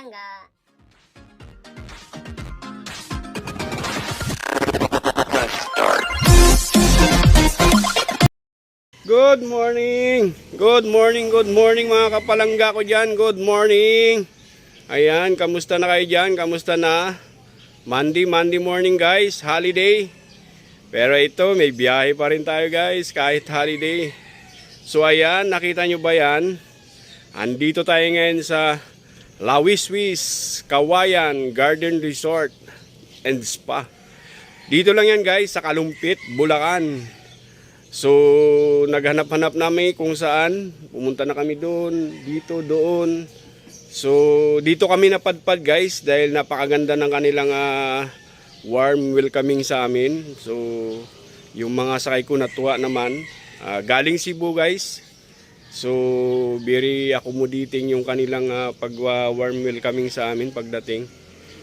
kapalangga. Good morning! Good morning, good morning mga kapalangga ko dyan. Good morning! Ayan, kamusta na kayo dyan? Kamusta na? Monday, Monday morning guys, holiday. Pero ito, may biyahe pa rin tayo guys, kahit holiday. So ayan, nakita nyo ba yan? Andito tayo ngayon sa Lawiswis, Kawayan Garden Resort and Spa. Dito lang yan guys, sa Kalumpit, Bulacan. So, naghanap-hanap namin kung saan. Pumunta na kami doon, dito, doon. So, dito kami napadpad guys dahil napakaganda ng kanilang ah, warm welcoming sa amin. So, yung mga sakay ko natuwa naman. Ah, galing Cebu guys. So, very accommodating yung kanilang ah, pag-warm welcoming sa amin pagdating.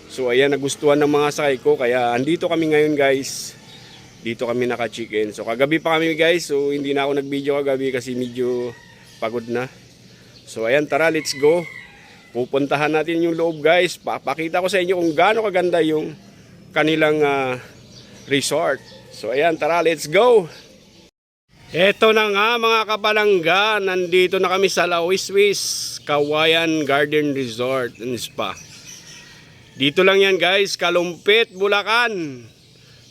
So, ayan, nagustuhan ng mga sakay ko. Kaya, andito kami ngayon guys dito kami naka-chicken. So kagabi pa kami guys, so hindi na ako nag-video kagabi kasi medyo pagod na. So ayan, tara, let's go. Pupuntahan natin yung loob guys. Papakita ko sa inyo kung gaano kaganda yung kanilang ah, resort. So ayan, tara, let's go. Eto na nga mga kapalangga, nandito na kami sa Lawiswis, Kawayan Garden Resort and Spa. Dito lang yan guys, Kalumpit, Bulacan.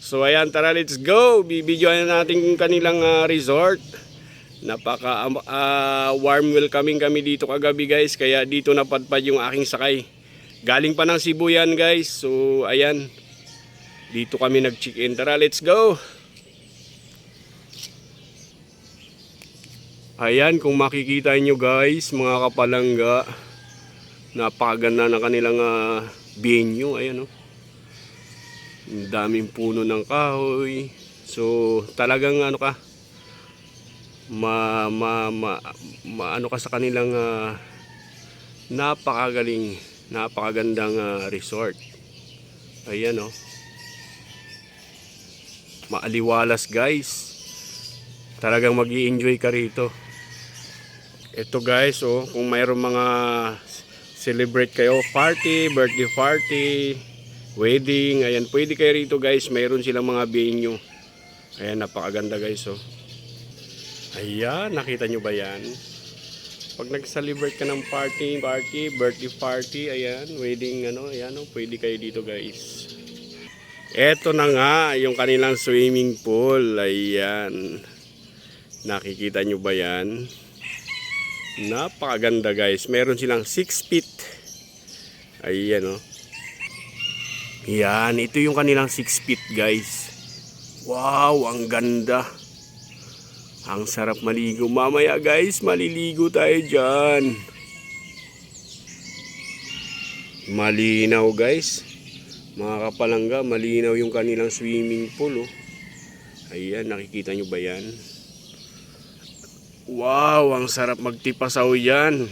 So ayan, tara let's go. Bibidyoan natin yung kanilang ah, resort. Napaka ah, warm welcoming kami dito kagabi guys. Kaya dito napadpad yung aking sakay. Galing pa ng Cebu yan guys. So ayan. Dito kami nag-check-in. Tara let's go. Ayan, kung makikita nyo guys, mga kapalangga, napakaganda ng kanilang ah, venue. Ayan oh. Ang daming puno ng kahoy. So, talagang ano ka, ma, ma, ma, ma- ano ka sa kanilang ah, napakagaling, napakagandang ah, resort. Ayan oh. Maaliwalas guys. Talagang mag enjoy ka rito. Ito guys, oh, kung mayroong mga celebrate kayo, party, birthday party, wedding, ayan, pwede kayo rito guys, mayroon silang mga venue. Ayan, napakaganda guys, oh. Ayan, nakita nyo ba yan? Pag nag-celebrate ka ng party, party, birthday party, ayan, wedding, ano, ayan, oh, pwede kayo dito guys. Eto na nga, yung kanilang swimming pool, ayan. Nakikita nyo ba yan? Napakaganda guys. Meron silang 6 feet. Ayan oh. Yan, ito yung kanilang 6 feet guys. Wow, ang ganda. Ang sarap maligo. Mamaya guys, maliligo tayo dyan. Malinaw guys. Mga kapalangga, malinaw yung kanilang swimming pool. Oh. Ayan, nakikita nyo ba yan? Wow, ang sarap magtipasaw yan.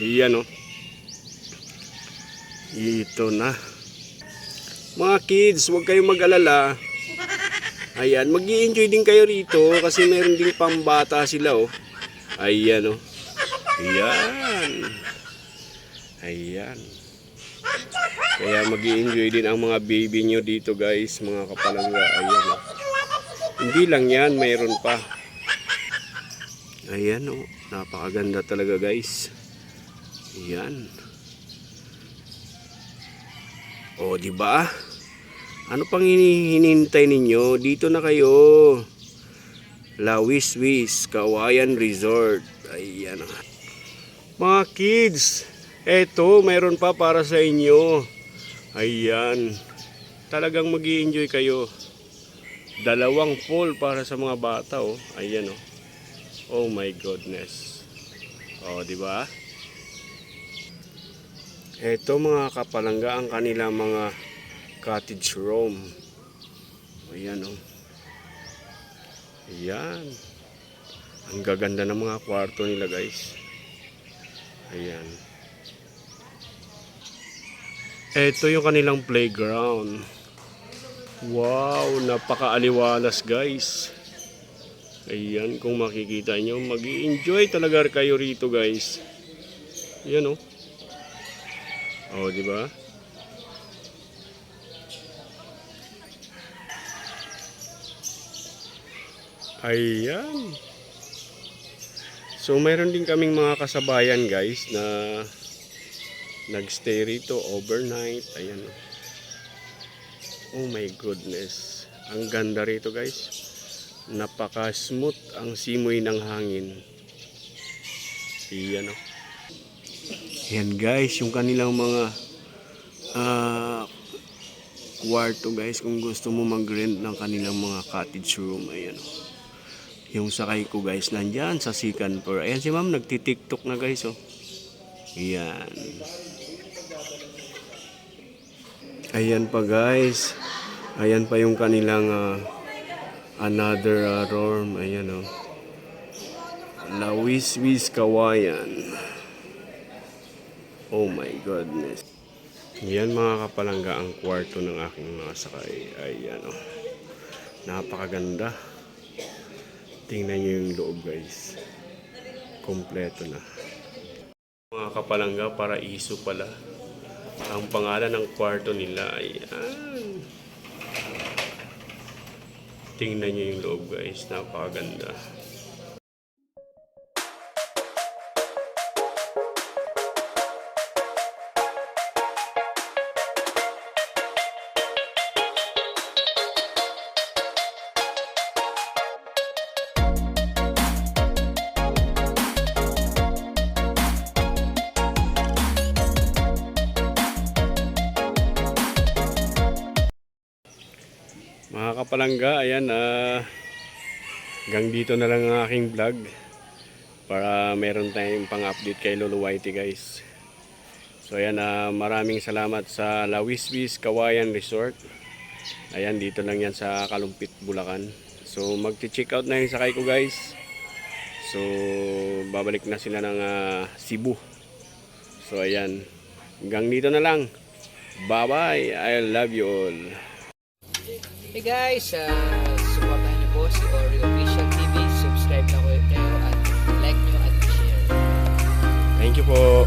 Ayan oh. Ito na. Mga kids, huwag kayong mag-alala. Ayan, mag enjoy din kayo rito kasi meron ding pambata sila oh. Ayan oh. Ayan. Ayan. Kaya mag enjoy din ang mga baby nyo dito guys, mga kapalangga. Ayan oh. Hindi lang yan, mayroon pa. Ayan oh, napakaganda talaga guys. Ayan. O, di ba? Ano pang hini- hinihintay ninyo? Dito na kayo. La Wiswis, Kawayan Resort. Ayan. ah. Mga kids, eto, mayroon pa para sa inyo. Ayan. Talagang mag enjoy kayo. Dalawang pool para sa mga bata, oh. Ayan, oh. Oh my goodness. Oh, di ba? Ito mga kapalangga ang kanila mga cottage room. Ayan oh. Ayan. Ang gaganda ng mga kwarto nila guys. Ayan. Ito yung kanilang playground. Wow, napakaaliwalas guys. Ayan, kung makikita nyo, mag enjoy talaga kayo rito guys. Ayan oh. Oh, di ba? Ayan. So, mayroon din kaming mga kasabayan guys na nagstay rito overnight. Ayan. Oh my goodness. Ang ganda rito guys. Napaka-smooth ang simoy ng hangin. Ayan oh. Ayan guys, yung kanilang mga ah kwarto guys kung gusto mo mag-rent ng kanilang mga cottage room. Ayan oh. Yung sakay ko guys, nandyan sa second floor. Ayan si ma'am, nagtitiktok na guys oh. Ayan. Ayan pa guys. Ayan pa yung kanilang ah, another uh, dorm. Ayan oh. La Wiswis Kawayan. Oh my goodness. Yan mga kapalangga ang kwarto ng aking mga sakay. Ayan oh. Napakaganda. Tingnan nyo yung loob guys. Kompleto na. Mga kapalangga, para iso pala. Ang pangalan ng kwarto nila ay. Tingnan nyo yung loob guys. Napakaganda. Mga kapalangga, ayan, ah, hanggang dito na lang ang aking vlog para meron tayong pang-update kay Lolo Whitey guys. So ayan, ah, maraming salamat sa La Wiswis Kawayan Resort. Ayan, dito lang yan sa Kalumpit, Bulacan. So magti-check out na yung sakay ko guys. So babalik na sila ng ah, Cebu. So ayan, hanggang dito na lang. Bye-bye. I love you all. Hey guys, uh, supportahan niyo po si Ori Official TV. Subscribe na kayo at like nyo at share. Thank you po.